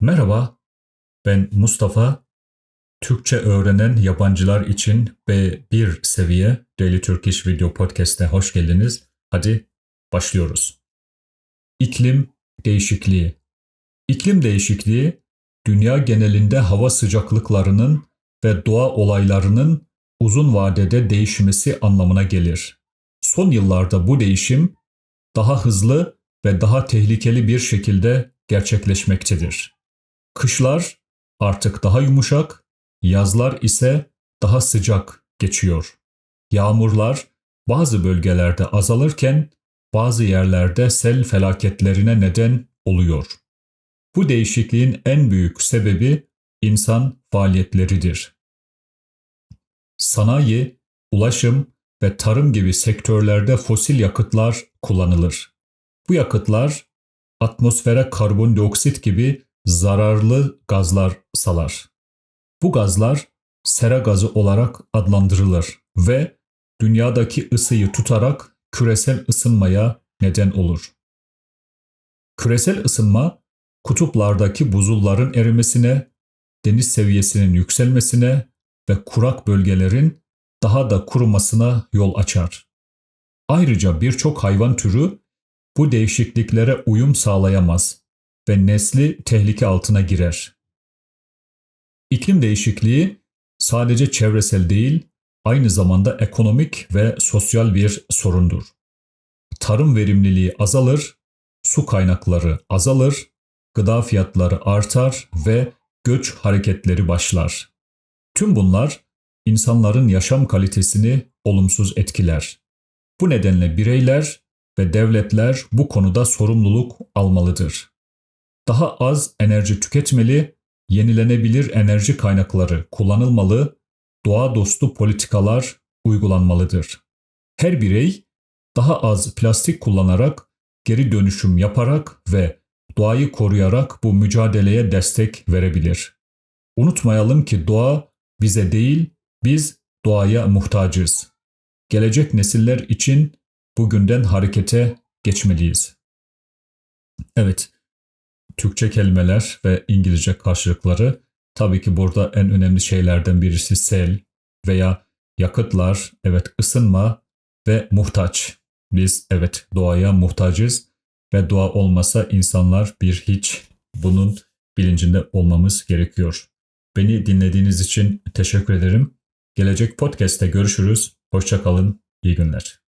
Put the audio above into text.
Merhaba, ben Mustafa. Türkçe öğrenen yabancılar için B1 seviye Daily Turkish Video Podcast'e hoş geldiniz. Hadi başlıyoruz. İklim değişikliği. İklim değişikliği, dünya genelinde hava sıcaklıklarının ve doğa olaylarının uzun vadede değişmesi anlamına gelir. Son yıllarda bu değişim daha hızlı ve daha tehlikeli bir şekilde gerçekleşmektedir. Kışlar artık daha yumuşak, yazlar ise daha sıcak geçiyor. Yağmurlar bazı bölgelerde azalırken bazı yerlerde sel felaketlerine neden oluyor. Bu değişikliğin en büyük sebebi insan faaliyetleridir. Sanayi, ulaşım ve tarım gibi sektörlerde fosil yakıtlar kullanılır. Bu yakıtlar atmosfere karbondioksit gibi zararlı gazlar salar. Bu gazlar sera gazı olarak adlandırılır ve dünyadaki ısıyı tutarak küresel ısınmaya neden olur. Küresel ısınma kutuplardaki buzulların erimesine, deniz seviyesinin yükselmesine ve kurak bölgelerin daha da kurumasına yol açar. Ayrıca birçok hayvan türü bu değişikliklere uyum sağlayamaz ve nesli tehlike altına girer. İklim değişikliği sadece çevresel değil, aynı zamanda ekonomik ve sosyal bir sorundur. Tarım verimliliği azalır, su kaynakları azalır, gıda fiyatları artar ve göç hareketleri başlar. Tüm bunlar insanların yaşam kalitesini olumsuz etkiler. Bu nedenle bireyler ve devletler bu konuda sorumluluk almalıdır. Daha az enerji tüketmeli, yenilenebilir enerji kaynakları kullanılmalı, doğa dostu politikalar uygulanmalıdır. Her birey daha az plastik kullanarak, geri dönüşüm yaparak ve doğayı koruyarak bu mücadeleye destek verebilir. Unutmayalım ki doğa bize değil, biz doğaya muhtacız. Gelecek nesiller için bugünden harekete geçmeliyiz. Evet, Türkçe kelimeler ve İngilizce karşılıkları tabii ki burada en önemli şeylerden birisi sel veya yakıtlar, evet ısınma ve muhtaç. Biz evet doğaya muhtacız ve doğa olmasa insanlar bir hiç bunun bilincinde olmamız gerekiyor. Beni dinlediğiniz için teşekkür ederim. Gelecek podcast'te görüşürüz. Hoşçakalın. İyi günler.